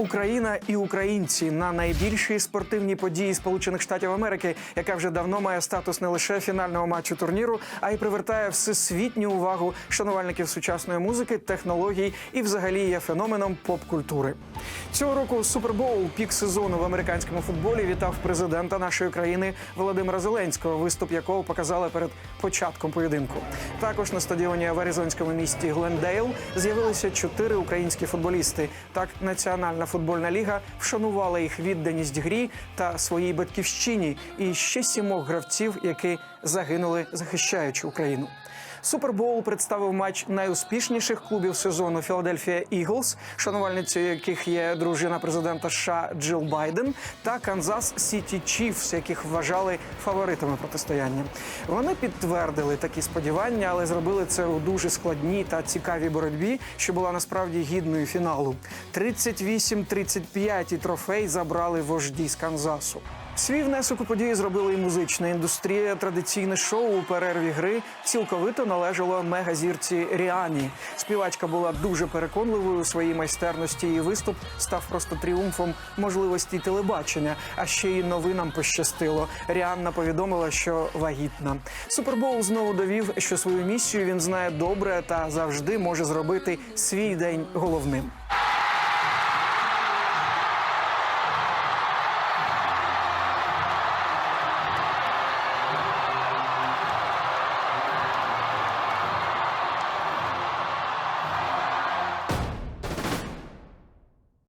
Україна і українці на найбільшій спортивній події Сполучених Штатів Америки, яка вже давно має статус не лише фінального матчу турніру, а й привертає всесвітню увагу шанувальників сучасної музики, технологій і, взагалі, є феноменом поп-культури. Цього року Супербоул пік сезону в американському футболі вітав президента нашої країни Володимира Зеленського, виступ якого показали перед початком поєдинку. Також на стадіоні в аризонському місті Глендейл з'явилися чотири українські футболісти. Так, Національна футбольна ліга вшанувала їх відданість грі та своїй батьківщині і ще сімох гравців, які загинули, захищаючи Україну. Супербоул представив матч найуспішніших клубів сезону Філадельфія Іглс, шанувальницею яких є дружина президента США Джил Байден, та Канзас Сіті Чіфс, яких вважали фаворитами протистояння. Вони підтвердили такі сподівання, але зробили це у дуже складній та цікавій боротьбі, що була насправді гідною фіналу. 38-35 і трофей забрали вожді з Канзасу. Свій внесок у події зробила і музична індустрія. Традиційне шоу у перерві гри цілковито належало мегазірці Ріані. Співачка була дуже переконливою у своїй майстерності. і виступ став просто тріумфом можливості телебачення. А ще й новинам пощастило. Ріанна повідомила, що вагітна. Супербоул знову довів, що свою місію він знає добре та завжди може зробити свій день головним.